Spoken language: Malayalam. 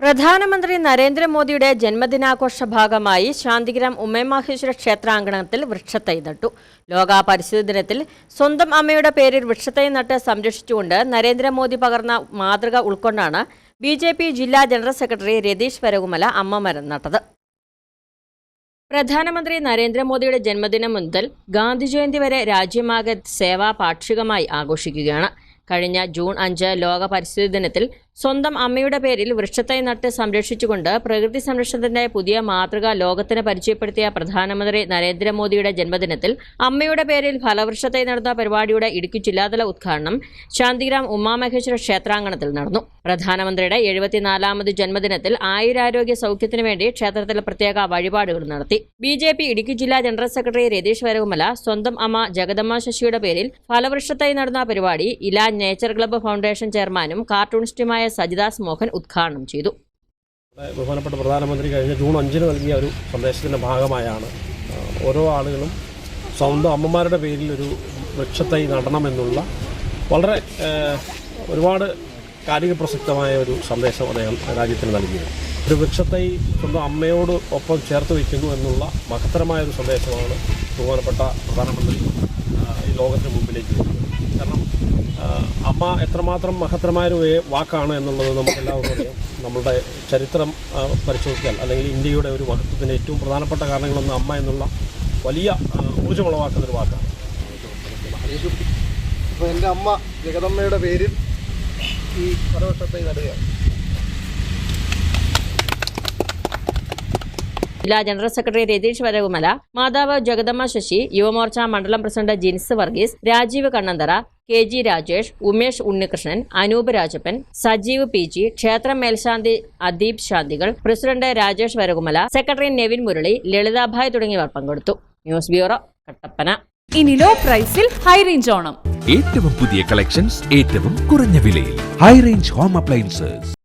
പ്രധാനമന്ത്രി നരേന്ദ്രമോദിയുടെ ജന്മദിനാഘോഷ ഭാഗമായി ശാന്തിഗ്രാം ഉമ്മമാഹേശ്വര ക്ഷേത്രാങ്കണത്തിൽ വൃക്ഷത്തൈ നട്ടു. ലോക പരിസ്ഥിതി ദിനത്തിൽ സ്വന്തം അമ്മയുടെ പേരിൽ വൃക്ഷത്തൈ നട്ട് സംരക്ഷിച്ചുകൊണ്ട് നരേന്ദ്രമോദി പകർന്ന മാതൃക ഉൾക്കൊണ്ടാണ് ബി ജെ പി ജില്ലാ ജനറൽ സെക്രട്ടറി രതീഷ് വരകുമല അമ്മ മരം നട്ടത്. പ്രധാനമന്ത്രി നരേന്ദ്രമോദിയുടെ ജന്മദിനം മുതൽ ഗാന്ധി ജയന്തി വരെ രാജ്യമാകെ സേവാ പാക്ഷികമായി ആഘോഷിക്കുകയാണ്. കഴിഞ്ഞ ജൂൺ അഞ്ച് ലോക പരിസ്ഥിതി ദിനത്തിൽ സ്വന്തം അമ്മയുടെ പേരിൽ വൃക്ഷത്തൈ നട്ട് സംരക്ഷിച്ചുകൊണ്ട് പ്രകൃതി സംരക്ഷണത്തിന്റെ പുതിയ മാതൃക ലോകത്തിന് പരിചയപ്പെടുത്തിയ പ്രധാനമന്ത്രി നരേന്ദ്രമോദിയുടെ ജന്മദിനത്തിൽ അമ്മയുടെ പേരിൽ ഫലവൃക്ഷത്തൈ നടന്ന പരിപാടിയുടെ ഇടുക്കി ജില്ലാതല ഉദ്ഘാടനം ശാന്തിഗ്രാം ഉമാമഹേശ്വര ക്ഷേത്രാങ്കണത്തിൽ നടന്നു. പ്രധാനമന്ത്രിയുടെ എഴുപത്തിനാലാമത് ജന്മദിനത്തിൽ ആയുരാരോഗ്യ സൗഖ്യത്തിനു വേണ്ടി ക്ഷേത്രത്തിൽ പ്രത്യേക വഴിപാടുകൾ നടത്തി. ബി ജെ പി ഇടുക്കി ജില്ലാ ജനറൽ സെക്രട്ടറി രതീഷ് വരകുമല സ്വന്തം അമ്മ ജഗദമ്മ ശശിയുടെ പേരിൽ ഫലവൃക്ഷത്തൈ നടന്ന പരിപാടി ഇല നേച്ചർ ക്ലബ്ബ് ഫൗണ്ടേഷൻ ചെയർമാനും കാർട്ടൂണിസ്റ്റുമായ സജിദാസ് മോഹൻ ഉദ്ഘാടനം ചെയ്തു. ബഹുമാനപ്പെട്ട പ്രധാനമന്ത്രി കഴിഞ്ഞ ജൂൺ അഞ്ചിന് നൽകിയ ഒരു സന്ദേശത്തിന്റെ ഭാഗമായാണ് ഓരോ ആളുകളും സ്വന്തം അമ്മമാരുടെ പേരിൽ ഒരു വൃക്ഷത്തൈ നടണമെന്നുള്ള വളരെ ഒരുപാട് കാലിക പ്രസക്തമായ ഒരു സന്ദേശം അദ്ദേഹം രാജ്യത്തിന് നൽകിയത്. ഒരു വൃക്ഷത്തൈ സ്വന്തം അമ്മയോട് ഒപ്പം ചേർത്ത് വയ്ക്കുന്നു എന്നുള്ള മഹത്തരമായ ഒരു സന്ദേശമാണ് ബഹുമാനപ്പെട്ട പ്രധാനമന്ത്രി ഈ ലോകത്തിന് മുമ്പിലേക്ക് കാരണം അമ്മ എത്രമാത്രം മഹത്തരമായ ഒരു വാക്കാണ് എന്നുള്ളത് നമുക്ക് എല്ലാവർക്കും അറിയാം. നമ്മളുടെ ചരിത്രം പരിശോധിച്ചാൽ അല്ലെങ്കിൽ ഇന്ത്യയുടെ ഒരു മഹത്വത്തിന്റെ ഏറ്റവും പ്രധാനപ്പെട്ട കാരണങ്ങളൊന്ന് അമ്മ എന്നുള്ള വലിയ ഊർജമുളവാക്കുന്ന ഒരു വാക്കാണ്. അപ്പോൾ എന്റെ അമ്മ ജഗദമ്മയുടെ പേരിൽ ഈ പരവർഷത്തെ നടുകയാണ്. ജില്ലാ ജനറൽ സെക്രട്ടറി രതീഷ് വരകുമല മാതാവ് ജഗദമ്മ ശശി യുവമോർച്ച മണ്ഡലം president Jins Varghese Rajeev Kannanthara K G Rajesh Umesh Unnikrishnan Anoop Rajappan Sajeev P G ക്ഷേത്ര മേൽശാന്തി അദീപ് ശാന്തികൾ പ്രസിഡന്റ് രാജേഷ് വരകുമല സെക്രട്ടറി നെവിൻ മുരളി ലളിതാഭായ് തുടങ്ങിയവർ പങ്കെടുത്തു. News bureau Kattappana. ഇനി ലോ പ്രൈസിൽ ഹൈ റേഞ്ച് ഓണം. ഏറ്റവും പുതിയ കളക്ഷൻസ് ഏറ്റവും കുറഞ്ഞ വിലയിൽ. High range home appliances